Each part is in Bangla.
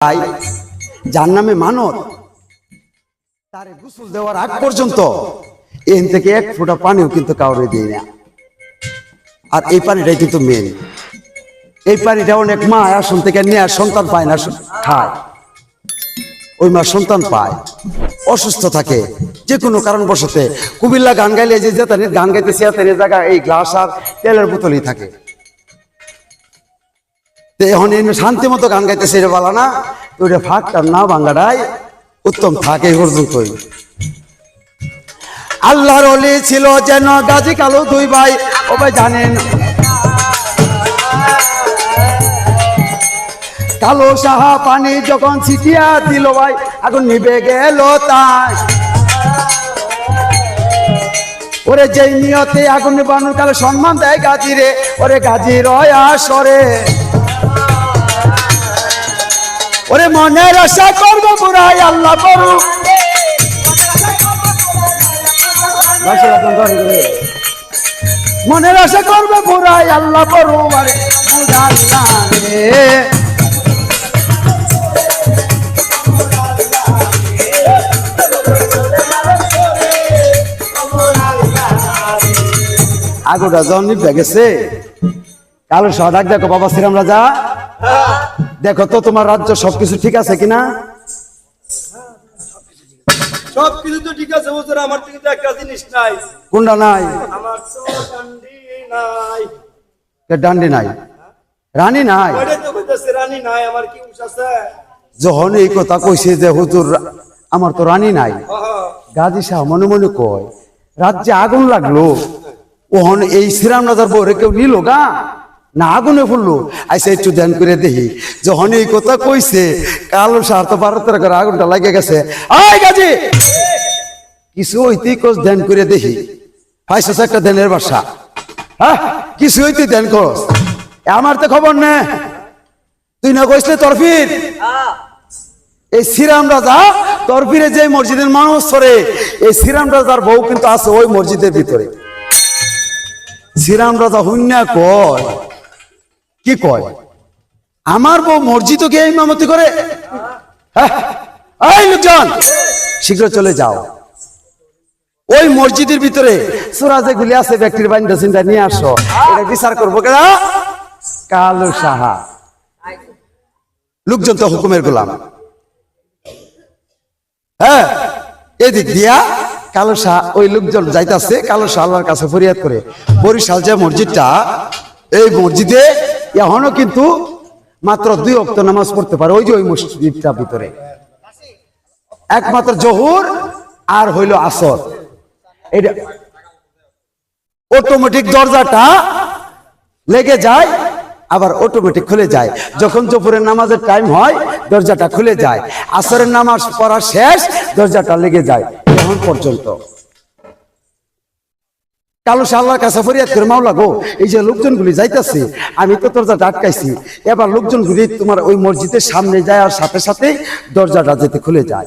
তাই যার নামে মানত। তারে গোসল দেওয়ার আগ পর্যন্ত এন থেকে এক ফোঁটা পানিও কিন্তু কাউরে দিই না। আর এই পানিটাই কিন্তু মেন এই পানিটা অনেক মা আসন থেকে নিয়ে আর সন্তান পায় না, খায়। ওই মা সন্তান পায়, অসুস্থ থাকে যে কোনো কারণবশতে। কুমিল্লা গান গাইলে যে যেতেন, গান গাইতেছে এতেন জায়গা এই গ্লাস আর তেলের বোতলই থাকে। এখন শান্তি মতো গান গাইতেছে এটা বলা না ওটা ফাঁকটার না বাঙ্গাটাই উত্তম থাকে এই পর্যন্তই আল্লাহর অলি ছিল যেন গাজী কালো দুই ভাই, ও ভাই জানেন। কালো সাহা পানি যখন ছিটিয়া দিল ভাই, আগুন নিবে গেল তাই। ওরে যেই নিয়তে আগুন নিবানোর কালে সম্মান দেয় গাজীরে ওরে গাজী রয় আসরে। ওরে মনের আশা করব বুড়াই আল্লাহ করু মনের আশা করবে বুড়াই আল্লাহ করু আরে রে। আগুটা জন নিভে গেছে। কালো সদাক দেখো বাবা শ্রীরাম রাজা দেখো তো তোমার রাজ্য সবকিছু ঠিক আছে কিনা? সব কিছু তো ঠিক আছে বছর আমার থেকে তো একটা জিনিস নাই। কোনটা নাই? আমার তো ডান্ডি নাই। ডান্ডি নাই। রানী নাই? তো কইতাছে রানী নাই আমার কি উস আছে? যখন এই কথা কইছে যে হুজুর আমার তো রানী নাই। গাজী শাহ মনে মনে কয় রাজ্যে আগুন লাগল ওহন এই শ্রীরাম রাজার বউরে কেউ নিল গা? না আগুনে ফুললো। আইসা একটু ধ্যান করে দেখি। যখন এই কথা কইছে, কালো সার তো বারো তেরো করে আগুনটা লাগে গেছে কিছু হইতেই কোচ ধ্যান করে দেখি। একটা ধ্যানের বাসা। হ্যাঁ কিছু হইতে ধ্যান করস আমার তো খবর নে। তুই না কইসলে তরফির? এই শ্রীরাম রাজা, তরফিরে যে মসজিদের মানুষ ধরে এই শ্রীরাম রাজার বউ কিন্তু আছে ওই মসজিদের ভিতরে। শ্রীরাম রাজা হুন্যা কয় কি কয়? আমার বউ মসজিদ গিয়ে ইমামতি করে? হ্যাঁ? শীঘ্র চলে যাও। ওই মসজিদের ভিতরে সুরা যেগুলি আছে, ব্যক্তির বান্ধব চিন্তা নিয়ে আসো বিচার করব কেনা কালো সাহা। লোকজন তো হুকুমের গোলাম। হ্যাঁ এদিক দিয়া কালো শাহ ওই লোকজন যাইতাছে, কালো শাহ আল্লাহর কাছে ফরিয়াদ করে, বরিশাল যে মসজিদটা এই মসজিদে, এখনও কিন্তু মাত্র দুই অক্ত নামাজ পড়তে পারে, ওই যে ওই মসজিদটা ভিতরে। একমাত্র জহুর আর হইল আসর। এটা অটোমেটিক দরজাটা লেগে যায়, আবার অটোমেটিক খুলে যায়। যখন জোপুরের নামাজের টাইম হয়, দরজাটা খুলে যায়। আসরের নামাজ পড়া শেষ, দরজাটা লেগে যায়, এখন পর্যন্ত। কালো আল্লাহর কাছে ফরিয়াদ করে মাওলা গো, এই যে লোকজনগুলি যাইতেছে, আমি তো দরজা আটকাইছি। এবার লোকজনগুলি তোমার ওই মসজিদের সামনে যায় আর সাথে সাথে দরজাটা যেতে খুলে যায়।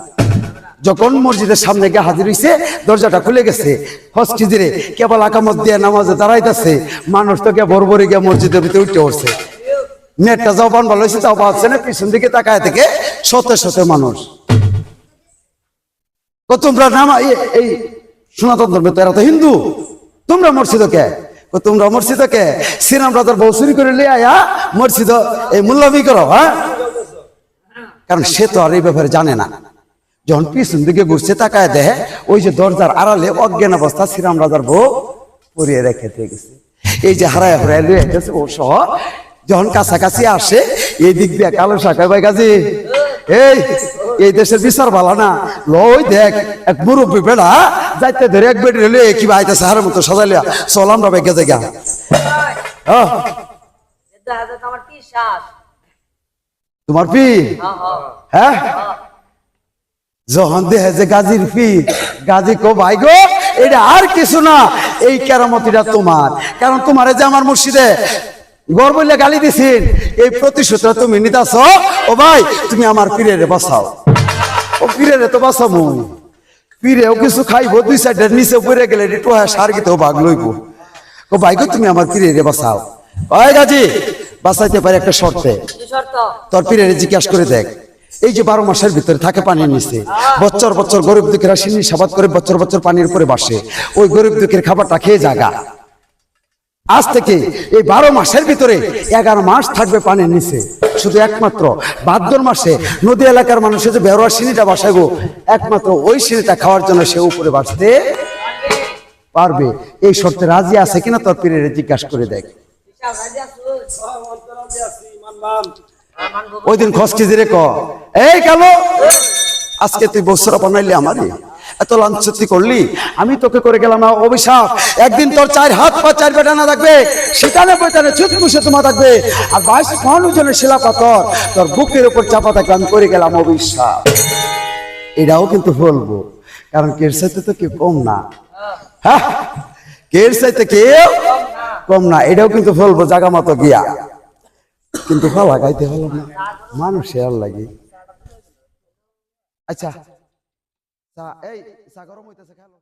যখন মসজিদের সামনে গিয়ে হাজির হইছে, দরজাটা খুলে গেছে। হসকিদিরে কেবল আকামত দিয়ে নামাজে দাঁড়াইতেছে, মানুষ তো বড় বড় গিয়ে মসজিদের ভিতরে উঠে উঠছে নেটটা জবান ভালো হয়েছে তাও পাচ্ছে না, পিছন দিকে তাকায় থেকে শত শত মানুষ। তোমরা নামা, এই- এই সনাতন ধর্মে তো এরা তো হিন্দু। তোমরা মসজিদ কে? তোমরা মসজিদ কে? শ্রীরাম রাজার বউ চুরি করে লিয়ে আয়া মসজিদ এই মূল্যবি করো হ্যাঁ? কারণ সে তো আর এই ব্যাপারে জানে না। যখন পিছন দিকে ঘুরছে, তাকায় দেহে ওই যে দরজার আড়ালে অজ্ঞান অবস্থা শ্রীরাম রাজার বউ পরিয়ে রেখে দিয়ে গেছে। এই যে হারায় হারায় লুয়ে গেছে, ও সহ যখন কাছাকাছি আসে, এই দিক দিয়ে কালো শাখায় ভাই গাছি এই এই দেশের বিচার ভালো না। লই দেখ, এক মুরব্বী বেড়া যাইতে ধরে এক বেড রেলে কি আইতেছে হারের মতো সাজাইলিয়া চল আমরা বেগে জায়গা তোমার পি? হ্যাঁ? যখন দেহে যে গাজীর পি, গাজী কো ভাই গো, এটা আর কিছু না, এই কেরামতিটা তোমার। কারণ তোমার যে আমার মুর্শিদে গর্ব বললে গালি দিছেন, এই প্রতিশোধটা তুমি নিতাছ। ও ভাই, তুমি আমার পীরের বাঁচাও। ও পীরের তো বাঁচামু পীরেও কিছু খাইবো দুই সাইডের নিচে পড়ে গেলে একটু সার গিতেও ভাগ লইব। ও ভাই গো তুমি আমার পীরের বাঁচাও। ওই গাজী বাঁচাইতে পারে একটা শর্তে। তোর পীরের জিজ্ঞাসা করে দেখ। এই যে বারো মাসের ভিতরে থাকে পানির নিচে বছর বছর গরিব দুঃখেরা সিন্নি সাবাদ করে বছর বছর পানির উপরে বাসে। ওই গরিব দুঃখের খাবারটা খেয়ে জাগা। আজ থেকে এই বারো মাসের ভিতরে এগারো মাস থাকবে পানির নিচে। শুধু একমাত্র ভাদ্র মাসে নদী এলাকার মানুষের যে বেরোয়া সিঁড়িটা বসাইবো, একমাত্র ওই সিঁড়িটা খাওয়ার জন্য সে উপরে বাঁচতে পারবে। এই শর্তে রাজি আছে কিনা তোর পীরের জিজ্ঞাসা করে দেখ। ওই দিন খসকি দিরে ক? এই কালো, আজকে তুই বছর বানাইলি আমারই এত লাঞ্ছতি করলি? আমি তোকে করে গেলাম অভিশাপ। একদিন তোর চার হাত পা, চার বেটা না থাকবে। সেখানে বইটানে ছুট মুসে তোমা থাকবে। আর বাইশ মহান ওজনের শিলা পাথর তোর বুকের উপর চাপা থাকবে, আমি করে গেলাম অভিশাপ। এটাও কিন্তু বলব কারণ কের সাথে তো কেউ কম না। হ্যাঁ কের সাথে কেউ কম না, এটাও কিন্তু বলব জাগা মতো গিয়া। কিন্তু ভালো গাইতে হলো না, মানুষের আর লাগে। আচ্ছা চা এই চা গরম হইতেছে খেলো